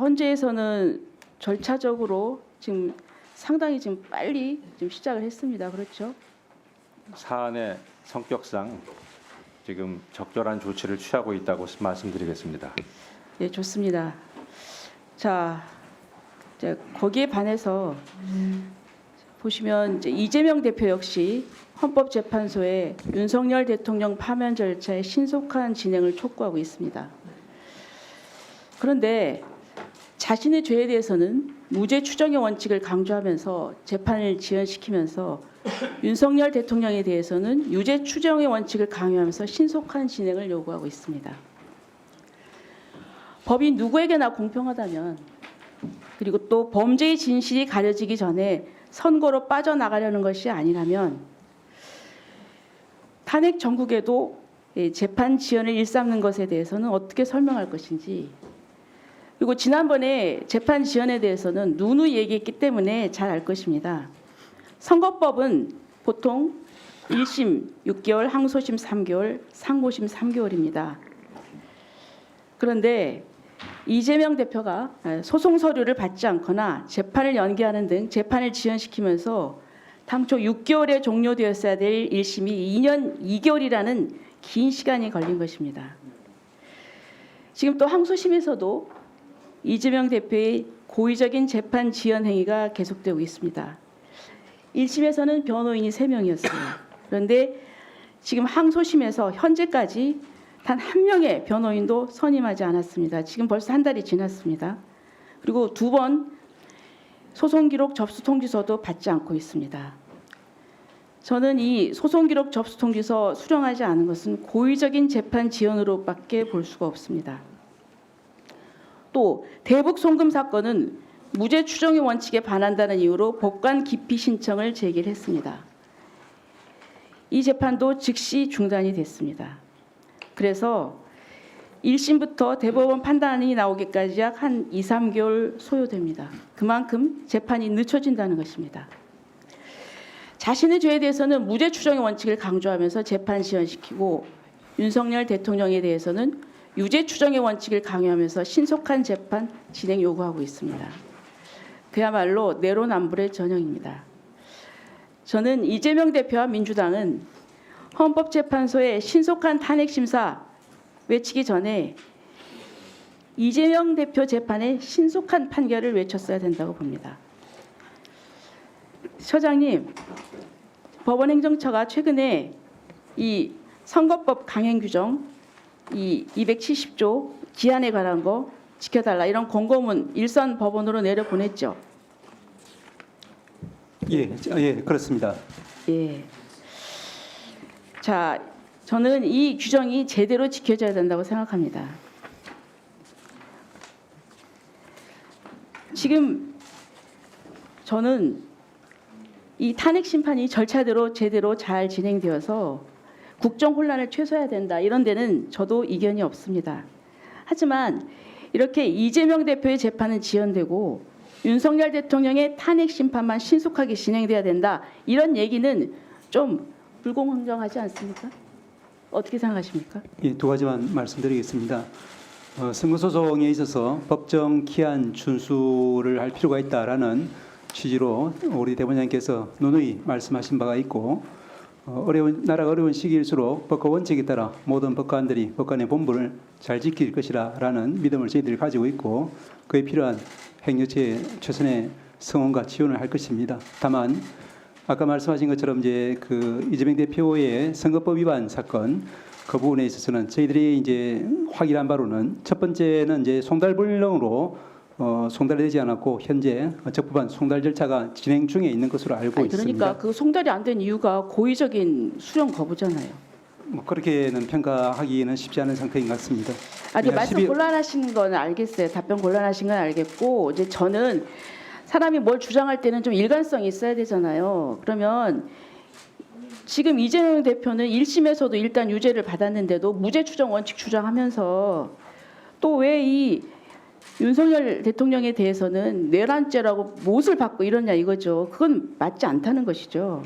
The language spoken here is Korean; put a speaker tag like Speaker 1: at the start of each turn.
Speaker 1: 헌재에서는 절차적으로 지금 상당히 지금 빨리 좀 시작을 했습니다. 그렇죠?
Speaker 2: 사안의 성격상 지금 적절한 조치를 취하고 있다고 말씀드리겠습니다.
Speaker 1: 네, 좋습니다. 자, 이제 거기에 반해서 보시면 이제 이재명 대표 역시 헌법재판소에 윤석열 대통령 파면 절차의 신속한 진행을 촉구하고 있습니다. 그런데 자신의 죄에 대해서는 무죄 추정의 원칙을 강조하면서 재판을 지연시키면서 윤석열 대통령에 대해서는 유죄 추정의 원칙을 강요하면서 신속한 진행을 요구하고 있습니다. 법이 누구에게나 공평하다면 그리고 또 범죄의 진실이 가려지기 전에 선고로 빠져나가려는 것이 아니라면 탄핵 전국에도 예, 재판 지연을 일삼는 것에 대해서는 어떻게 설명할 것인지 그리고 지난번에 재판 지연에 대해서는 누누이 얘기했기 때문에 잘 알 것입니다. 선거법은 보통 1심 6개월, 항소심 3개월, 상고심 3개월입니다. 그런데 이재명 대표가 소송 서류를 받지 않거나 재판을 연기하는 등 재판을 지연시키면서 당초 6개월에 종료되었어야 될 1심이 2년 2개월이라는 긴 시간이 걸린 것입니다. 지금 또 항소심에서도 이재명 대표의 고의적인 재판 지연 행위가 계속되고 있습니다. 1심에서는 변호인이 3명이었어요. 그런데 지금 항소심에서 현재까지 단 한 명의 변호인도 선임하지 않았습니다. 지금 벌써 한 달이 지났습니다. 그리고 두 번 소송 기록 접수 통지서도 받지 않고 있습니다. 저는 이 소송 기록 접수 통지서 수령하지 않은 것은 고의적인 재판 지연으로밖에 볼 수가 없습니다. 또 대북 송금 사건은 무죄 추정의 원칙에 반한다는 이유로 법관 기피 신청을 제기했습니다. 이 재판도 즉시 중단이 됐습니다. 그래서 1심부터 대법원 판단이 나오기까지 약 한 2, 3개월 소요됩니다. 그만큼 재판이 늦춰진다는 것입니다. 자신의 죄에 대해서는 무죄 추정의 원칙을 강조하면서 재판 지연시키고 윤석열 대통령에 대해서는 유죄 추정의 원칙을 강요하면서 신속한 재판 진행 요구하고 있습니다. 그야말로 내로남불의 전형입니다. 저는 이재명 대표와 민주당은 헌법재판소의 신속한 탄핵 심사 외치기 전에 이재명 대표 재판의 신속한 판결을 외쳤어야 된다고 봅니다. 처장님, 법원행정처가 최근에 이 선거법 강행 규정 이 270조 기한에 관한 거 지켜달라 이런 공고문 일선 법원으로 내려 보냈죠.
Speaker 3: 예, 예, 그렇습니다.
Speaker 1: 예. 자, 저는 이 규정이 제대로 지켜져야 된다고 생각합니다. 지금 저는 이 탄핵 심판이 절차대로 제대로 잘 진행되어서 국정 혼란을 최소화해야 된다. 이런 데는 저도 이견이 없습니다. 하지만 이렇게 이재명 대표의 재판은 지연되고 윤석열 대통령의 탄핵 심판만 신속하게 진행돼야 된다. 이런 얘기는 좀 불공정하지 않습니까? 어떻게 생각하십니까?
Speaker 3: 예, 두 가지만 말씀드리겠습니다. 어, 선거소송에 있어서 법정 기한 준수를 할 필요가 있다라는 취지로 우리 대법원장께서 누누이 말씀하신 바가 있고 어, 어려운 나라가 어려운 시기일수록 법과 원칙에 따라 모든 법관들이 법관의 본분을 잘 지킬 것이라라는 믿음을 저희들이 가지고 있고 그에 필요한 행여체의 최선의 성원과 지원을 할 것입니다. 다만 아까 말씀하신 것처럼 이제 그 이재명 대표의 선거법 위반 사건 그 부분에 있어서는 저희들이 이제 확인한 바로는 첫 번째는 이제 송달 불능으로 어, 송달되지 않았고 현재 적법한 송달 절차가 진행 중에 있는 것으로 알고
Speaker 1: 아니,
Speaker 3: 있습니다.
Speaker 1: 그러니까 그 송달이 안 된 이유가 고의적인 수령 거부잖아요.
Speaker 3: 뭐 그렇게는 평가하기는 쉽지 않은 상태인 것 같습니다.
Speaker 1: 아니 말씀
Speaker 3: 12
Speaker 1: 곤란하신 건 알겠어요. 답변 곤란하신 건 알겠고 이제 저는 사람이 뭘 주장할 때는 좀 일관성이 있어야 되잖아요. 그러면 지금 이재명 대표는 1심에서도 일단 유죄를 받았는데도 무죄 추정 원칙 주장하면서 또 왜이 윤석열 대통령에 대해서는 내란죄라고 못을 받고 이러냐 이거죠. 그건 맞지 않다는 것이죠.